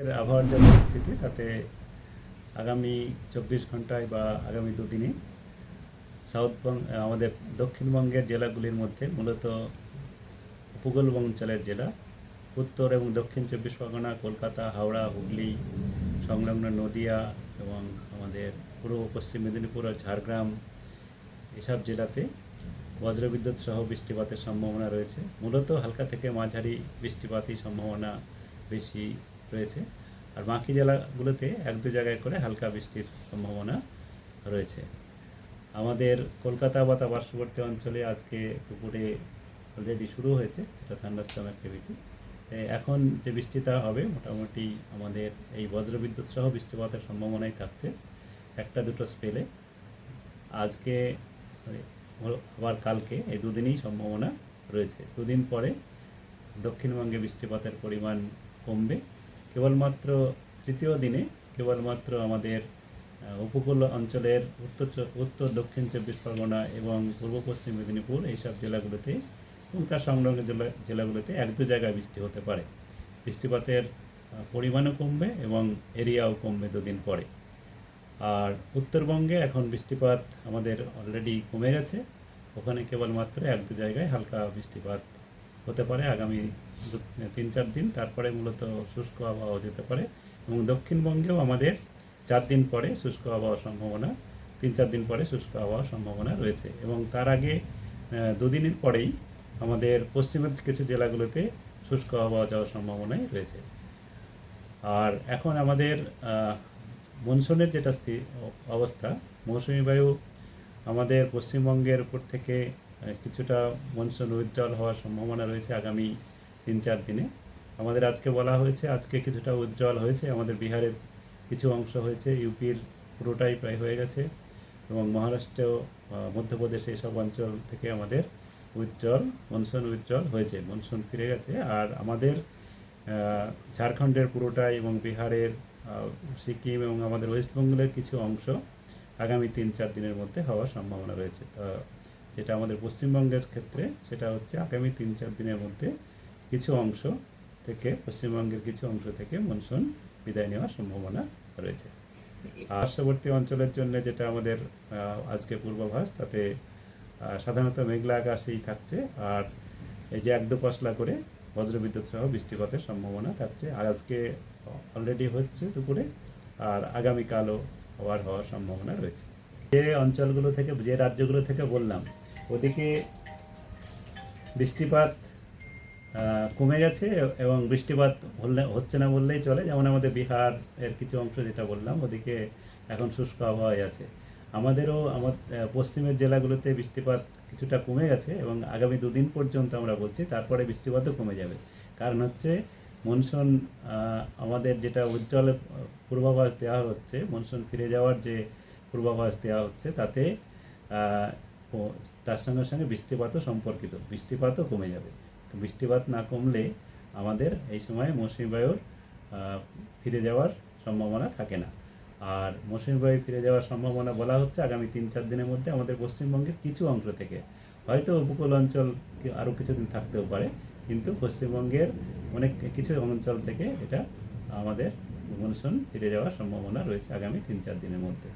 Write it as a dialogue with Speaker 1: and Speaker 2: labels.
Speaker 1: আবহাওয়ার যে পরিস্থিতি, তাতে আগামী চব্বিশ ঘন্টায় বা আগামী দুদিনে সাউথবঙ্গ আমাদের দক্ষিণবঙ্গের জেলাগুলির মধ্যে মূলত উপকূল অঞ্চলের জেলা, উত্তর এবং দক্ষিণ চব্বিশ পরগনা, কলকাতা, হাওড়া, হুগলি, সংলগ্ন নদিয়া এবং আমাদের পূর্ব পশ্চিম মেদিনীপুর আর ঝাড়গ্রাম এসব জেলাতে বজ্রবিদ্যুৎ সহ বৃষ্টিপাতের সম্ভাবনা রয়েছে। মূলত হালকা থেকে মাঝারি বৃষ্টিপাতই সম্ভাবনা বেশি রয়েছে। আর বাকি জেলাগুলোতে এক দু জায়গায় করে হালকা বৃষ্টির সম্ভাবনা রয়েছে। আমাদের কলকাতা বা তার পার্শ্ববর্তী অঞ্চলে আজকে দুপুরে অলরেডি শুরু হয়েছে, সেটা থান্ডারস্টর্ম অ্যাক্টিভিটি এখন যে বৃষ্টিটা হবে, মোটামুটি আমাদের এই বজ্রবিদ্যুৎ সহ বৃষ্টিপাতের সম্ভাবনাই থাকছে একটা দুটো স্পেলে আজকে আবার কালকে এই দুদিনই সম্ভাবনা রয়েছে। দুদিন পরে দক্ষিণবঙ্গে বৃষ্টিপাতের পরিমাণ কমবে। কেবলমাত্র তৃতীয় দিনে, কেবলমাত্র আমাদের উপকূল অঞ্চলের উত্তর উত্তর, দক্ষিণ চব্বিশ পরগনা এবং পূর্ব পশ্চিম মেদিনীপুর এইসব জেলাগুলোতে এবং তার সংলগ্ন জেলা, জেলাগুলোতে এক দু জায়গায় বৃষ্টি হতে পারে। বৃষ্টিপাতের পরিমাণও কমবে এবং এরিয়াও কমবে দুদিন পরে। আর উত্তরবঙ্গে এখন বৃষ্টিপাত আমাদের অলরেডি কমে গেছে। ওখানে কেবলমাত্র এক দু জায়গায় হালকা বৃষ্টিপাত হতে পারে আগামী তিন, চার দিন। তারপরে মূলত শুষ্ক আবহাওয়া যেতে পারে এবং দক্ষিণবঙ্গেও আমাদের চার দিন পরে শুষ্ক আবহাওয়ার সম্ভাবনা, তিন, চার দিন পরে শুষ্ক আবহাওয়ার সম্ভাবনা রয়েছে এবং তার আগে দুদিনের পরেই আমাদের পশ্চিমের কিছু জেলাগুলোতে শুষ্ক আবহাওয়া যাওয়ার সম্ভাবনাই রয়েছে। আর এখন আমাদের মনসুনের যেটা স্থি- অবস্থা, মৌসুমি বায়ু আমাদের পশ্চিমবঙ্গের উপর থেকে কিছুটা মনসুন উইথড্রল হওয়ার সম্ভাবনা রয়েছে আগামী তিন চার দিনে। আমাদের আজকে বলা হয়েছে, আজকে কিছুটা উইথড্রল হয়েছে। আমাদের বিহারের কিছু অংশ হয়েছে, ইউপির পুরোটাই প্রায় হয়ে গেছে এবং মহারাষ্ট্র মধ্যপ্রদেশ এইসব অঞ্চল থেকে আমাদের উইথড্রল মনসুন উইথড্রল হয়েছে, মনসুন ফিরে গেছে। আর আমাদের ঝাড়খণ্ডের পুরোটাই এবং বিহারের সিকিম এবং আমাদের ওয়েস্ট বেঙ্গলের কিছু অংশ আগামী তিন চার দিনের মধ্যে হওয়ার সম্ভাবনা রয়েছে। তা যেটা আমাদের পশ্চিমবঙ্গের ক্ষেত্রে, সেটা হচ্ছে আগামী তিন চার দিনের মধ্যে কিছু অংশ থেকে, পশ্চিমবঙ্গের কিছু অংশ থেকে মনসুন বিদায় নেওয়ার সম্ভাবনা রয়েছে। পার্শ্ববর্তী অঞ্চলের জন্য যেটা আমাদের আজকে পূর্বাভাস, তাতে সাধারণত মেঘলা আকাশেই থাকছে আর এই যে এক দু পশলা করে বজ্রবিদ্যুৎ সহ বৃষ্টিপাতের সম্ভাবনা থাকছে। আর আজকে অলরেডি হচ্ছে দুপুরে, আর আগামীকালও হওয়ার হওয়ার সম্ভাবনা রয়েছে। যে অঞ্চলগুলো থেকে, যে রাজ্যগুলো থেকে বললাম, ওদিকে বৃষ্টিপাত কমে গেছে এবং বৃষ্টিপাত হলে, হচ্ছে না বললেই চলে। যেমন আমাদের বিহার এর কিছু অংশ যেটা বললাম, ওদিকে এখন শুষ্ক আবহাওয়ায় আছে। আমাদেরও, আমার পশ্চিমের জেলাগুলোতে বৃষ্টিপাত কিছুটা কমে গেছে এবং আগামী দুদিন পর্যন্ত আমরা বলছি, তারপরে বৃষ্টিপাতও কমে যাবে। কারণ হচ্ছে মনসুন আমাদের যেটা উজ্জ্বল পূর্বাভাস দেওয়া হচ্ছে, মনসুন ফিরে যাওয়ার যে পূর্বাভাস দেওয়া হচ্ছে তাতে তার সঙ্গে সঙ্গে বৃষ্টিপাতও সম্পর্কিত, বৃষ্টিপাতও কমে যাবে। বৃষ্টিপাত না কমলে আমাদের এই সময় মৌসুমি বায়ুর ফিরে যাওয়ার সম্ভাবনা থাকে না। আর মৌসুমি বায়ু ফিরে যাওয়ার সম্ভাবনা বলা হচ্ছে আগামী তিন চার দিনের মধ্যে আমাদের পশ্চিমবঙ্গের কিছু অংশ থেকে। হয়তো উপকূল অঞ্চল আরও কিছুদিন থাকতেও পারে, কিন্তু পশ্চিমবঙ্গের অনেক, কিছু অঞ্চল থেকে এটা আমাদের মনসুন ফিরে যাওয়ার সম্ভাবনা রয়েছে আগামী তিন চার দিনের মধ্যে।